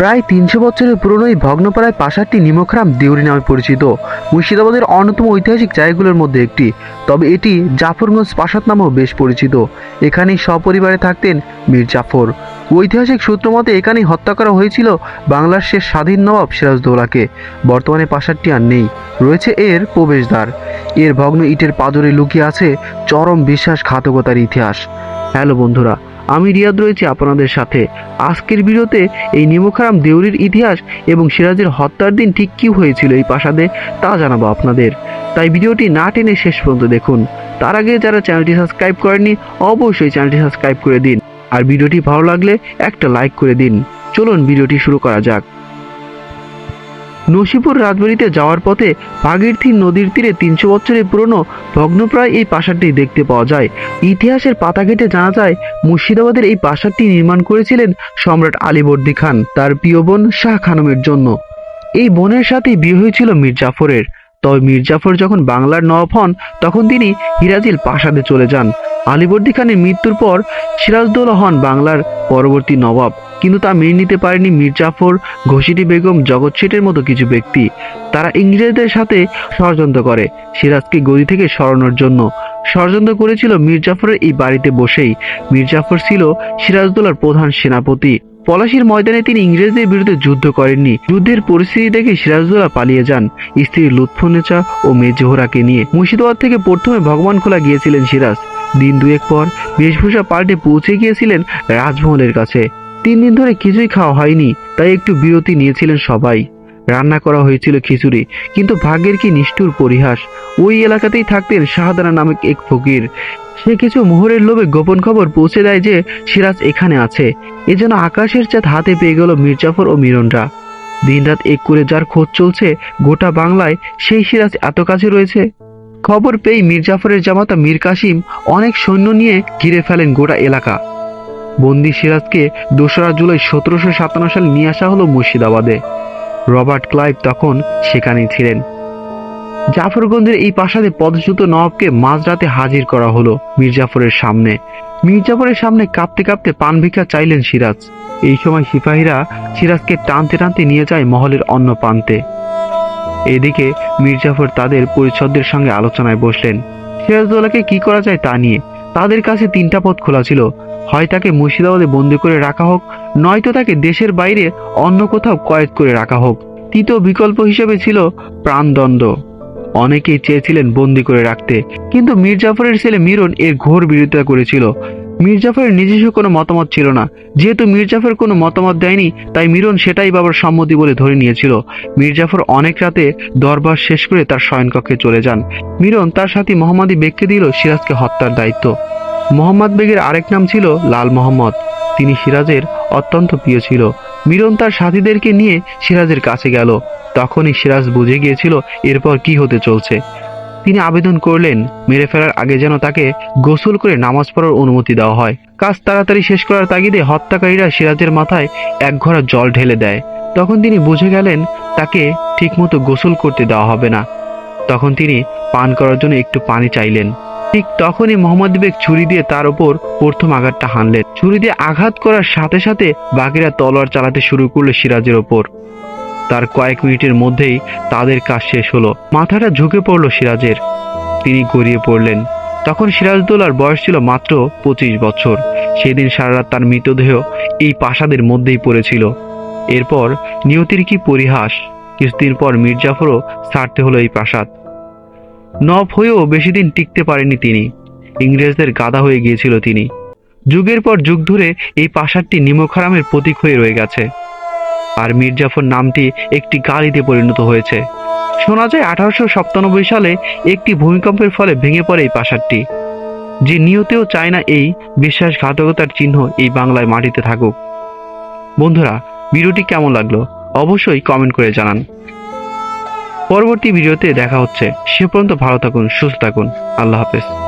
প্রায় তিনশো বছরের পুরনো এই ভগ্নপাড়ায় প্রাসাদটি নিমখরাম দেউরি নামে পরিচিত। মুর্শিদাবাদের অন্যতম ঐতিহাসিক জায়গাগুলোর মধ্যে একটি। তবে এটি জাফরগঞ্জ প্রাসাদ নামেও বেশ পরিচিত। এখানেই সপরিবারে থাকতেন মীর জাফর। ঐতিহাসিক সূত্র মতে এখানেই হত্যা করা হয়েছিল বাংলার শেষ স্বাধীন নবাব সিরাজদৌলাকে। বর্তমানে প্রাসাদটি আর নেই। রয়েছে এর প্রবেশদ্বার। এর ভগ্ন ইটের পাদরে লুকিয়ে আছে চরম বিশ্বাসঘাতকতার ইতিহাস। হ্যালো বন্ধুরা আমি রিয়াদ রয়েছি আপনাদের সাথে। আজকের ভিডিওতে এই নিমখারাম দেউরির ইতিহাস এবং সিরাজের হত্যার দিন ঠিক কী হয়েছিল এই প্রাসাদে তা জানাব আপনাদের। তাই ভিডিওটি না টেনে শেষ পর্যন্ত দেখুন। তার আগে যারা চ্যানেলটি সাবস্ক্রাইব করেননি, অবশ্যই চ্যানেলটি সাবস্ক্রাইব করে দিন। আর ভিডিওটি ভালো লাগলে একটা লাইক করে দিন। চলুন ভিডিওটি শুরু করা যাক। নসিপুর রাজবাড়িতে যাওয়ার পথে ভাগীরথী নদীর তীরে তিনশো বছরের পুরনো ভগ্নপ্রায় এই প্রাসাদটি দেখতে পাওয়া যায়। ইতিহাসের পাতা ঘেঁটে জানা যায়, মুর্শিদাবাদের এই প্রাসাদটি নির্মাণ করেছিলেন সম্রাট আলীবর্দী খান, তার প্রিয় বোন শাহ খানমের জন্য। এই বোনের সাথে বিয়ে হয়েছিল মীর জাফরের তবে মির্জাফর যখন বাংলার নবাব হন, তখন তিনি হিরাজিল প্রাসাদে চলে যান। আলীবর্দী খানের মৃত্যুর পর সিরাজদৌল্লা হন বাংলার পরবর্তী নবাব কিন্তু তা মেনে নিতে পারেনি মীর জাফর ঘষিটি বেগম, জগৎ শেঠের মতো কিছু ব্যক্তি। তারা ইংরেজদের সাথে ষড়যন্ত্র করে, সিরাজকে গদি থেকে সরানোর জন্য। ষড়যন্ত্র করেছিল মীর জাফরের এই বাড়িতে বসেই। মির্জাফর ছিল সিরাজদৌলার প্রধান সেনাপতি। পলাশির ময়দানে তিনি ইংরেজদের বিরুদ্ধে যুদ্ধ করেননি। যুদ্ধের পরিস্থিতি দেখে সিরাজদোলা পালিয়ে যান। স্ত্রী লুৎফনেচা ও মেয়ে জোহরাকে নিয়ে। মুর্শিদাবাদ থেকে প্রথমে ভগবান খোলা গিয়েছিলেন সিরাজ। দিন দুয়েক পর বেশভূষা পাল্টে পৌঁছে গিয়েছিলেন রাজমহলের কাছে। তিন দিন ধরে কিছুই খাওয়া হয়নি, তাই একটু বিরতি নিয়েছিলেন সবাই। রান্না করা হয়েছিল খিচুড়ি, কিন্তু ভাগ্যের কি নিষ্ঠুর পরিহাস? ওই এলাকাতেই থাকতেন শাহাদানা নামক এক ফকির। সে কিছু মোহরের লোভে গোপন খবর পৌঁছে দেয় যে সিরাজ এখানে আছে। এজন্য আকাশের চাঁদ হাতে পেয়ে গেল মির্জাফর ও মিরনরা। দিনরাত এক করে যার খোঁজ চলছে, গোটা বাংলায় সেই সিরাজ এত কাছে রয়েছে। খবর পেয়ে মির্জাফরের জামাতা মীর কাসিম অনেক সৈন্য নিয়ে ঘিরে ফেলেন গোটা এলাকা। বন্দি সিরাজকে দোসরা জুলাই সতেরোশো সাতান্ন সালে নিয়ে আসা হলো মুর্শিদাবাদে। রবার্ট ক্লাইভ তখন সেখানেই ছিলেন। জাফরগঞ্জের এই প্রাসাদে পদচ্যুত নবাবকে মাঝরাতে হাজির করা হলো মির্জাফরের সামনে। মির্জাফরের সামনে কাঁপতে কাঁপতে পান ভিক্ষা চাইলেন সিরাজ। এই সময় সিপাহীরা সিরাজকে টানতে টানতে নিয়ে যায় মহলের অন্য প্রান্তে। এদিকে মির্জাফর তাদের পরিচ্ছদদের সঙ্গে আলোচনায় বসলেন। সিরাজদৌলাকে কি করা যায় তা নিয়ে তাদের কাছে তিনটা পথ খোলা ছিল। হয় তাকে মুর্শিদাবাদে বন্দি করে রাখা হোক, নয়তো তাকে দেশের বাইরে অন্য কোথাও কয়েদ করে রাখা হোক। তৃতীয় বিকল্প হিসেবে ছিল প্রাণদণ্ড। অনেকেই চেয়েছিলেন বন্দি করে রাখতে, কিন্তু মীর জাফরের ছেলে মিরন এর ঘোর বিরোধিতা করেছিল। মীর জাফরের নিজস্ব কোনো মতামত ছিল না। যেহেতু মীর জাফর কোনো মতামত দেয়নি, তাই মিরন সেটাই বাবার সম্মতি বলে ধরে নিয়েছিল। মির্জাফর অনেক রাতে দরবার শেষ করে তার শয়নকক্ষে চলে যান। মিরন তার সাথে মোহাম্মদী বেগকে দিল সিরাজকে হত্যার দায়িত্ব। মোহাম্মদ বেগের আরেক নাম ছিল লাল মোহাম্মদ। তিনি সিরাজের অত্যন্ত প্রিয় ছিল। মিরন তার সাথীদেরকে নিয়ে সিরাজের কাছে গেল। তখনই সিরাজ বুঝে গিয়েছিল এরপর কি হতে চলছে। তিনি আবেদন করলেন, মেরে ফেলার আগে যেন তাকে গোসল করে নামাজ পড়ার অনুমতি দেওয়া হয়। কাজ তাড়াতাড়ি শেষ করার তাগিদে হত্যাকারীরা সিরাজের মাথায় এক ঘোড়া জল ঢেলে দেয়। তখন তিনি বুঝে গেলেন, তাকে ঠিকমতো গোসল করতে দেওয়া হবে না। তখন তিনি পান করার জন্য একটু পানি চাইলেন। ঠিক তখনই মোহাম্মদ বেগ ছুরি দিয়ে তার উপর প্রথম আঘাতটা হানলেন। ছুরি দিয়ে আঘাত করার সাথে সাথে বাকিরা তলোয়ার চালাতে শুরু করল সিরাজের ওপর। তার কয়েক মিনিটের মধ্যেই তাদের কাজ শেষ হলো। মাথাটা ঝুঁকে পড়ল সিরাজের। তিনি গড়িয়ে পড়লেন। তখন সিরাজদৌলার বয়স ছিল মাত্র পঁচিশ বছর। সেদিন সারা রাত তার মৃতদেহ এই প্রাসাদের মধ্যেই পড়েছিল। এরপর নিয়তির কি পরিহাস? কিছুদিন পর মির্জাফরও ছাড়তে হলো এই প্রাসাদ। নব হয়েও বেশি দিন টিকতে পারেনি তিনি। ইংরেজদের গাদা হয়ে গিয়েছিল তিনি। যুগের পর যুগ ধরে এই প্রাসাদটি নিমখারামের প্রতীক হয়ে রয়ে গেছে। আর মির্জাফর নামটি একটি গাড়িতে পরিণত হয়েছে। শোনা যায় আঠারোশো সাতানব্বই সালে একটি ভূমিকম্পের ফলে ভেঙে পড়ে এই প্রাসাদটি। যে নিয়তেও চায় না এই বিশ্বাসঘাতকতার চিহ্ন এই বাংলায় মাটিতে থাকুক। বন্ধুরা, ভিডিওটি কেমন লাগল অবশ্যই কমেন্ট করে জানান। পরবর্তী ভিডিওতে দেখা হচ্ছে। সে পর্যন্ত ভালো থাকুন, সুস্থ থাকুন। আল্লাহ হাফেজ।